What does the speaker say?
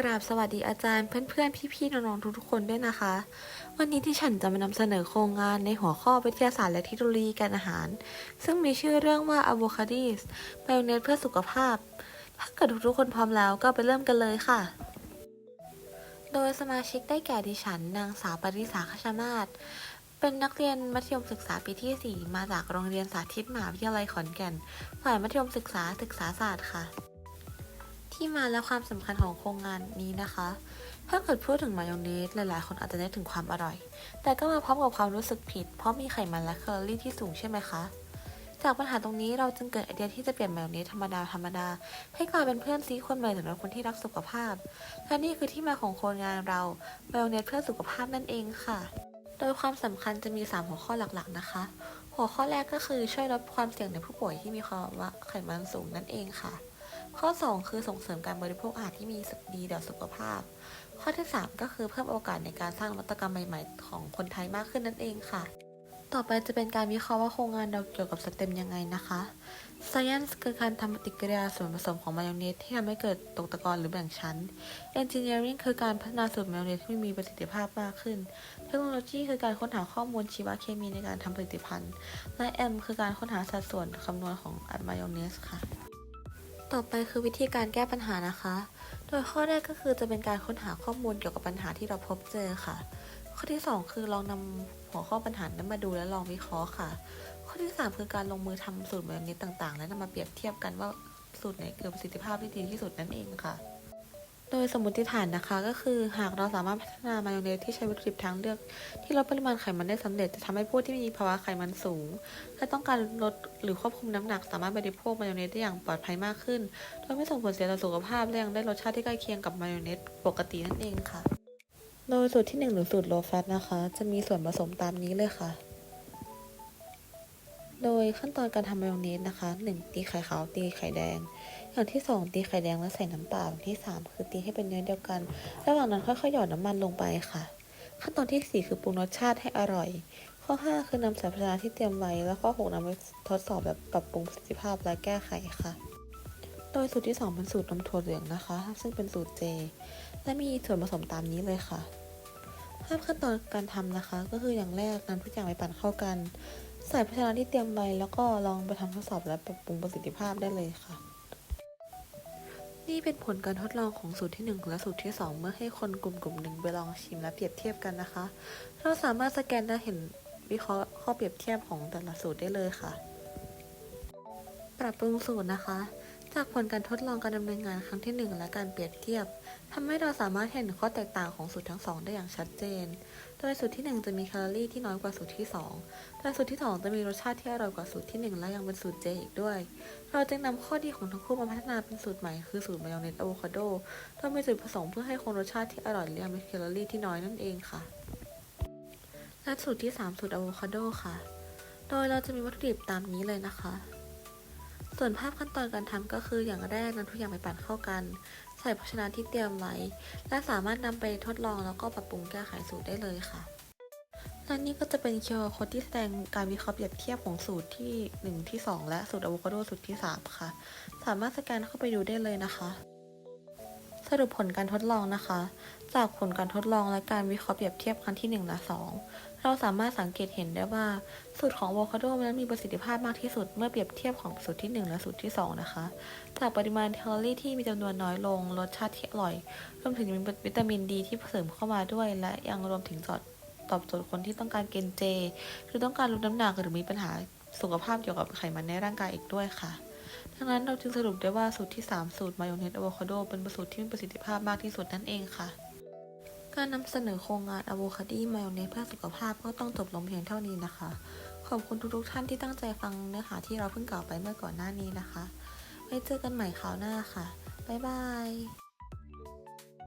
กราบสวัสดีอาจารย์เพื่อนๆ พี่ๆ น้องๆ ทุกๆ คนด้วยนะคะ วันนี้ที่ฉันจะมานำเสนอโครงงานในหัวข้อวิทยาศาสตร์และเทคโนโลยีการอาหาร ซึ่งมีชื่อเรื่องว่า Avocadis ไ a โอเนสเพื่อสุขภาพ ถ้าเกิดทุกๆ คนพร้อมแล้วก็ไปเริ่มกันเลยค่ะ โดยสมาชิกได้แก่ดิฉัน นางสาวปริษาคชมาศเป็นนักเรียนมัธยมศึกษาปีที่ 4 มาจากโรงเรียนสาธิตมหาวิทยาลัยขอนแก่น ฝ่ายมัธยมศึกษาศึกษาศาสตร์ค่ะ ที่มาและความสำคัญของโครงงานนี้นะคะ ถ้าเกิดพูดถึงมายองเนสหลายๆ คนอาจจะนึกถึงความอร่อย แต่ก็มาพร้อมกับความรู้สึกผิด เพราะมีไขมันและแคลอรี่ที่สูงใช่ไหมคะ จากปัญหาตรงนี้เราจึงเกิดไอเดียที่จะเปลี่ยนมายองเนสธรรมดาธรรมดา ให้กลายเป็นเพื่อนซีคนใหม่สำหรับคนที่รักสุขภาพ และนี่คือที่มาของโครงงานเรามายองเนสเพื่อสุขภาพนั่นเองค่ะ โดยความสำคัญจะมี 3 หัวข้อหลักๆ นะคะ หัวข้อแรกก็คือช่วยลดความเสี่ยงในผู้ป่วยที่มีภาวะไขมันสูงนั่นเองค่ะ ข้อ 2 คือส่งเสริมการบริโภคอาหารที่มีดีต่อสุขภาพ ข้อที่ 3 ก็คือเพิ่มโอกาสในการสร้างนวัตกรรมใหม่ๆ ของคนไทยมากขึ้นนั่นเองค่ะ ต่อไปจะเป็นการวิเคราะห์ว่าโครงงานเราเกี่ยวกับสเต็มยังไงนะคะ Science คือการทำปฏิกิริยาส่วนผสมของมายองเนสที่ทำให้เกิดตกตะกอนหรือแบ่งชั้น Engineering คือการพัฒนาสูตรมายองเนสที่มีประสิทธิภาพมากขึ้น เทคโนโลยีคือการค้นหาข้อมูลชีวเคมีในการทำผลิตภัณฑ์ และ M คือการค้นหาสัดส่วนคำนวณของมายองเนสค่ะ ต่อไปคือวิธีการแก้ปัญหานะคะ โดยข้อแรกก็คือจะเป็นการค้นหาข้อมูลเกี่ยวกับปัญหาที่เราพบเจอค่ะ ข้อที่ 2 คือลองนำหัวข้อปัญหานั้นมาดูและลองวิเคราะห์ค่ะ ข้อที่ 3 คือการลงมือทำสูตรมายองเนสต่างๆ และนำมาเปรียบเทียบกันว่าสูตรไหนเกิดประสิทธิภาพที่ดีที่สุดนั่นเองค่ะ โดยสมมติฐานนะคะ ก็คือหากเราสามารถพัฒนามายองเนสที่ใช้วัตถุดิบทางเลือก ที่ลดปริมาณไขมันได้สำเร็จจะทำให้ผู้ที่มีภาวะไขมันสูง และต้องการลดหรือควบคุมน้ำหนัก สามารถบริโภคมายองเนสได้อย่างปลอดภัยมากขึ้น โดยไม่ส่งผลเสียต่อสุขภาพและยังได้รสชาติที่ใกล้เคียงกับมายองเนสปกตินั่นเองค่ะ โดยสูตรที่ 1 หรือสูตร low fat นะคะ จะมีส่วนผสมตามนี้เลยค่ะ โดยขั้นตอนการทำมายองเนสนะคะ 1. ตีไข่ขาวตีไข่แดง อย่างที่ 2 ตีไข่แดงแล้วใส่น้ำเปล่าอย่างที่ 3 คือตีให้เป็นเนื้อเดียวกัน ระหว่างนั้นค่อยๆหยอดน้ำมันลงไปค่ะ ขั้นตอนทีสี่4 คือปรุงรสชาติให้อร่อย ข้อ 5 คือนำสารพัดที่เตรียมไว้แล้วข้อ 6นำไปทดสอบแบบปรับปรุงประสิทธิภาพและแก้ไขค่ะ โดยสูตรที่ 2 เป็นสูตรนมถั่วเหลืองนะคะ ซึ่งเป็นสูตรเจ และมีส่วนผสมตามนี้เลยค่ะ ภาพขั้นตอนการทำนะคะ ก็คืออย่างแรกนำทุกอย่างไปปั่นเข้ากัน ใส่ภาชนะที่เตรียมไว้แล้วก็ลองไปทำทดสอบและปรับปรุงประสิทธิภาพได้เลยค่ะ นี่เป็นผลการทดลองของสูตรที่ 1 และสูตรที่ 2 เมื่อให้คนกลุ่มกลุ่มหนึ่งไปลองชิมและเปรียบเทียบกันนะคะ เราสามารถสแกนและเห็นวิเคราะห์ข้อเปรียบเทียบของแต่ละสูตรได้เลยค่ะ ปรับปรุงสูตรนะคะ จากผลการทดลองการดำเนินงานครั้งที่ 1 และการเปรียบเทียบทำให้เราสามารถเห็นข้อแตกต่างของสูตรทั้งสองได้อย่างชัดเจน โดยสูตรที่ 1 จะมีแคลอรี่ที่น้อยกว่าสูตรที่ 2 แต่สูตรที่ 2 จะมีรสชาติที่อร่อยกว่าสูตรที่ 1 และยังเป็นสูตรเจอีกด้วย เราจึงนำข้อดีของทั้งคู่มาพัฒนาเป็นสูตรใหม่คือสูตรมายองเนสอะโวคาโดโดยมีจุดประสงค์เพื่อให้คงรสชาติที่อร่อยและยังมีแคลอรี่ที่น้อยนั่นเองค่ะและสูตรที่ 3 สูตรอะโวคาโดค่ะ โดยเราจะมีวัตถุดิบตามนี้เลยนะคะ ส่วนภาพขั้นตอนการทำก็คืออย่างแรกนำทุกอย่างไปปั่นเข้ากัน ใส่ภาชนะที่เตรียมไว้ และสามารถนำไปทดลองแล้วก็ปรับปรุงแก้ไขสูตรได้เลยค่ะและนี่ก็จะเป็น QR code ที่แสดงการวิเคราะห์เปรียบเทียบของสูตรที่ 1 ที่ 2 และสูตรอะโวคาโดสูตรที่ 3 ค่ะ สามารถสแกนเข้าไปดูได้เลยนะคะ สรุปผลการทดลองนะคะ จากผลการทดลองและการวิเคราะห์เปรียบเทียบครั้งที่ 1 และ 2 เราสามารถสังเกตเห็นได้ว่า สูตรของโวคาโดนั้นมีประสิทธิภาพมากที่สุดเมื่อเปรียบเทียบของสูตรที่ 1 และสูตรที่ 2 นะคะ จากปริมาณแคลอรี่ที่มีจำนวนน้อยลง รสชาติที่อร่อย รวมถึงมีวิตามินดีที่เสริมเข้ามาด้วย และยังรวมถึงจอดตอบโจทย์คนที่ต้องการกินเจ หรือต้องการลดน้ำหนักหรือมีปัญหาสุขภาพเกี่ยวกับไขมันในร่างกายอีกด้วยค่ะ ดังนั้นเราจึงสรุปได้ว่าสูตรที่ 3 สูตรมายองเนสอะโวคาโดเป็นสูตรที่มีประสิทธิภาพมากที่สุดนั่นเองค่ะ การนำเสนอโครงงานอะโวคาดีมายองเนสเพื่อสุขภาพก็ต้องจบลงเพียงเท่านี้นะคะ ขอบคุณทุกๆท่านที่ตั้งใจฟังเนื้อหาที่เราเพิ่งกล่าวไปเมื่อก่อนหน้านี้นะคะ ไว้เจอกันใหม่คราวหน้าค่ะ บ๊ายบาย